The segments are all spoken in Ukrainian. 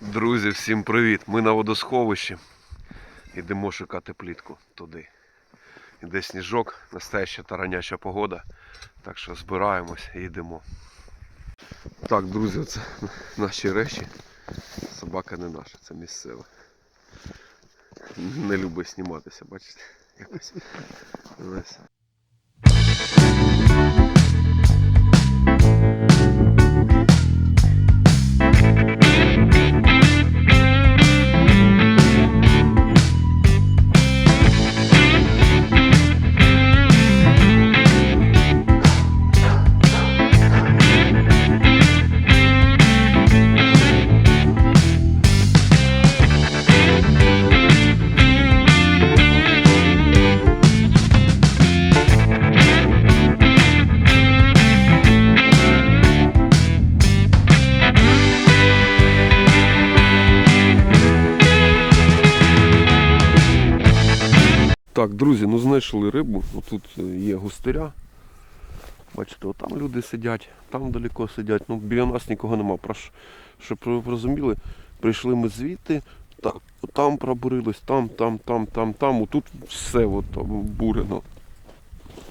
Друзі, всім привіт! Ми на водосховищі. Йдемо шукати плітку туди. Іде сніжок, настояща тараняча погода. Так що збираємось і йдемо. Так, друзі, це наші речі. Собака не наша, це місцева. Не любить зніматися, бачите? Якось. Так, друзі, ну знайшли рибу. Тут є густиря. Бачите, там люди сидять, там далеко сидять. Ну, біля нас нікого нема. Щоб ви розуміли, прийшли ми звідти, так, там пробурились, там, там, там, там, там. Отут все от, бурено.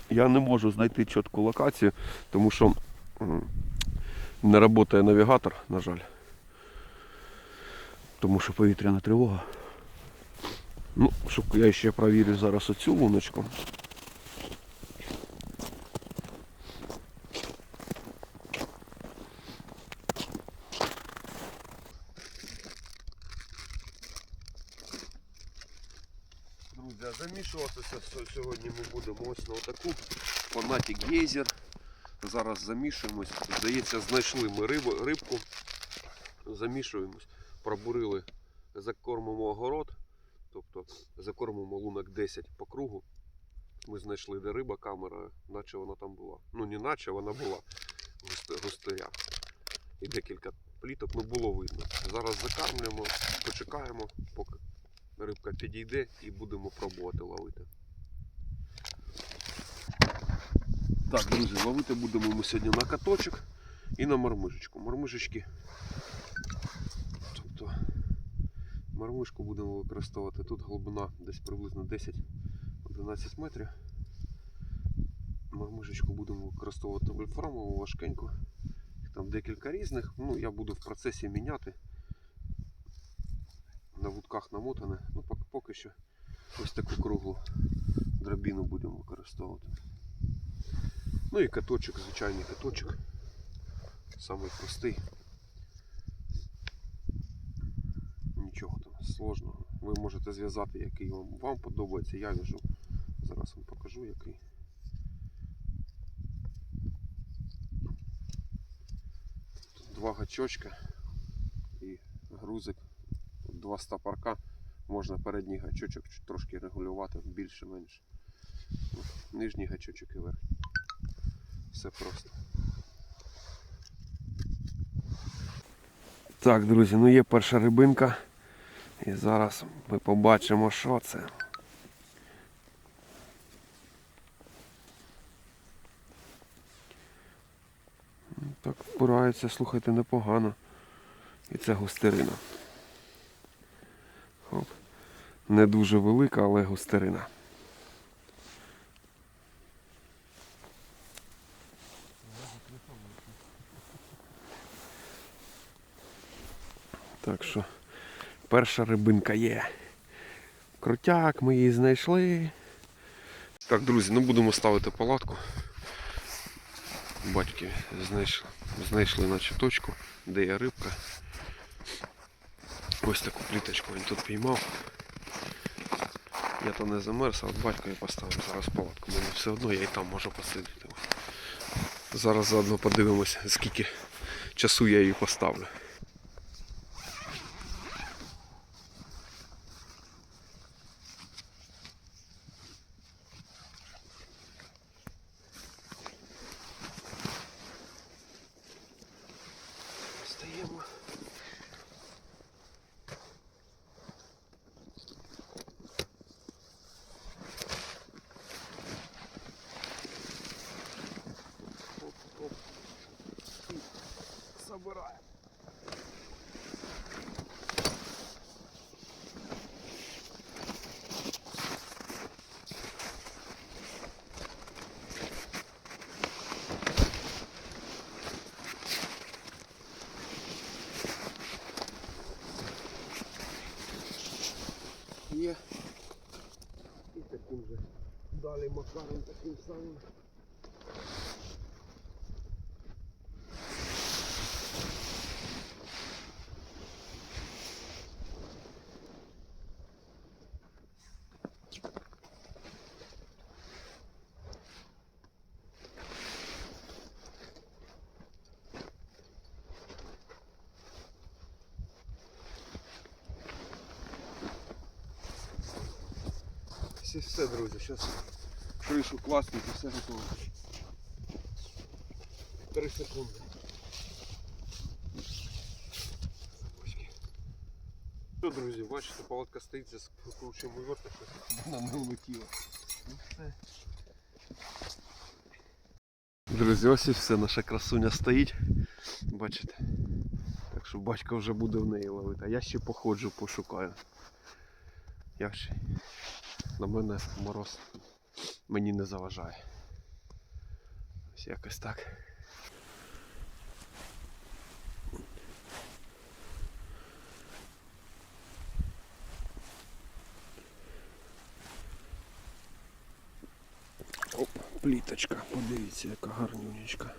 Я не можу знайти чітку локацію, тому що не працює навігатор, на жаль. Тому що повітряна тривога. Ну, щоб я ще провірю зараз оцю луночку. Друзі, замішуватися сьогодні ми будемо ось на отаку фанатік гейзер. Зараз замішуємось. Здається, знайшли ми рибу, рибку. Замішуємось, пробурили, закормимо огород. Тобто закормимо лунок 10 по кругу. Ми знайшли де риба камера, наче вона там була. Ну не наче вона була густиря. І декілька пліток, ну було видно. Зараз закармлюємо, почекаємо, поки рибка підійде і будемо пробувати ловити. Так, друзі, ловити будемо ми сьогодні на каточок і на мармижечку. Мармижечки. Мармишку будемо використовувати. Тут глибина десь приблизно 10-11 метрів. Мармишечку будемо використовувати вольфрамову важкеньку. Їх Там декілька різних. Ну, я буду в процесі міняти. На вудках намотане. Ну, поки що ось таку круглу драбіну будемо використовувати. Ну і каточок, звичайний каточок. Самий простий. Нічого там сложного. Ви можете зв'язати, який вам, вам подобається. Я в'яжу. Зараз вам покажу який. Тут два гачочка і грузик. Тут два стопорка. Можна передній гачочок трошки регулювати більше-менше. Нижній гачочок і верхній. Все просто. Так, друзі, ну є перша рибинка. І зараз ми побачимо, що це. Так впирається, слухайте, непогано. І це густерина. Хоп. Не дуже велика, але густерина. Так що перша рибинка є. Крутяк, ми її знайшли. Так, друзі, ну будемо ставити палатку. Батьки знайшли, знайшли наче точку, де є рибка. Ось таку пліточку він тут піймав. Я то не замерз, а от батько я поставив зараз палатку. Мені все одно я і там можу посидіти. Зараз заодно подивимося, скільки часу я її поставлю. tym, dalej motorem takim samym. Все, все, друзі, зараз кришу класненько, все готово. Три секунди. Що, друзі, бачите, палатка стоїть, зараз кручуємо вертик, вона не влетіла. Ну. Друзі, ось і все, наша красуня стоїть. Бачите? Так що батько вже буде в неї ловити. А я ще походжу, пошукаю. Я ще на мене мороз мені не заважає. Ось якось так. Оп, пліточка, подивіться, яка гарнюнечка.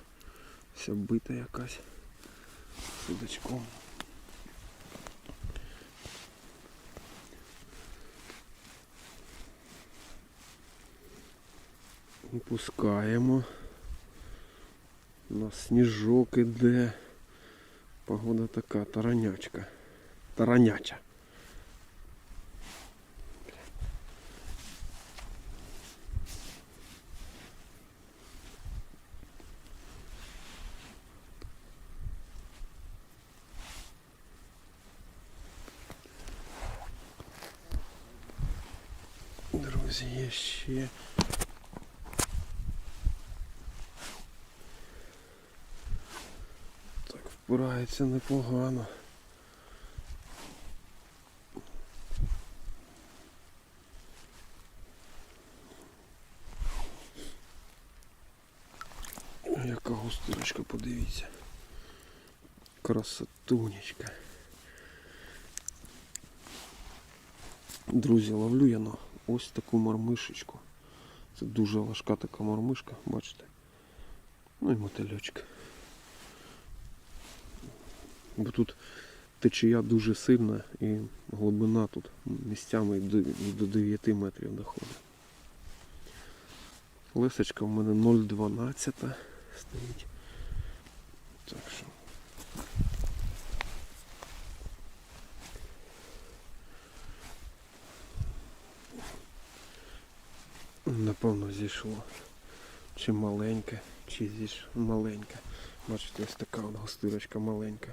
Вся бита якась Пускаємо. У нас сніжок іде. Погода така таранячка. Тараняча. Друзі, є ще. Так, впирається непогано. Яка густирочка, подивіться. Красотунечка. Друзі, ловлю я на ось таку мармишечку. Це дуже важка така мармишка, бачите? Ну і мотильочок. Бо тут течія дуже сильна і глибина тут місцями до, і до 9 метрів доходить. Лисочка в мене 0,12 стоїть. Так що. Напевно зійшло. Чи маленьке, чи зійш маленьке. Бачите, ось така от гостирочка маленька.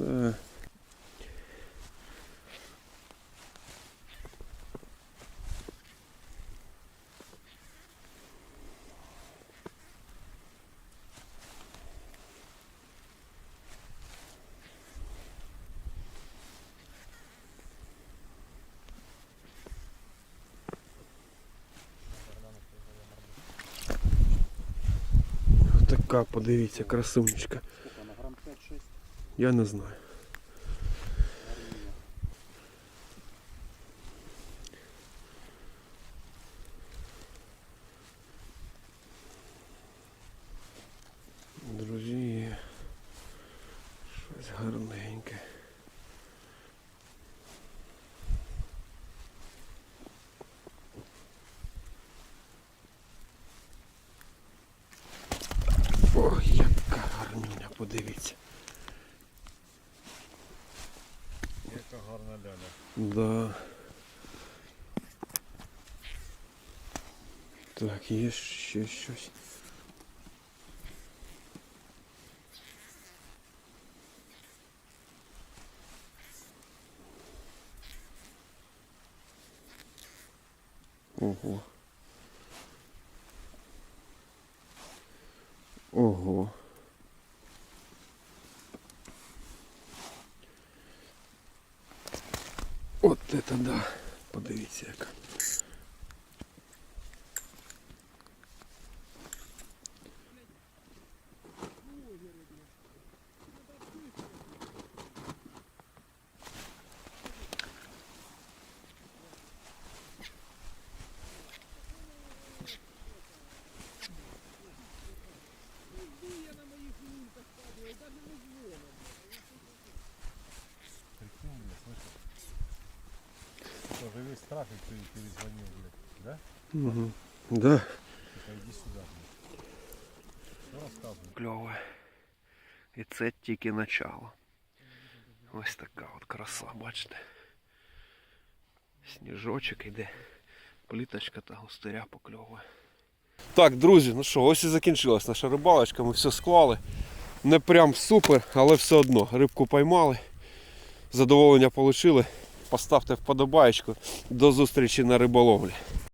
Да. Така, подивіться, красунечка. Я не знаю. Да. Так, є ще щось. Ого. Ого. Вот это да. Подивіться яка. Трафик ты перезвонил, блядь. Да? Угу. Да. Типа иди сюда, блядь. Что рассказывай? Кльове. І це тільки начало. Ось така от краса, бачите. Сніжочок іде. Пліточка та густиря покльовує. Так, друзі, ну що, ось і закінчилась наша рибалочка. Ми все склали. Не прям супер, але все одно. Рибку поймали. Задоволення отримали. Поставте вподобаєчку. До зустрічі на риболовлі.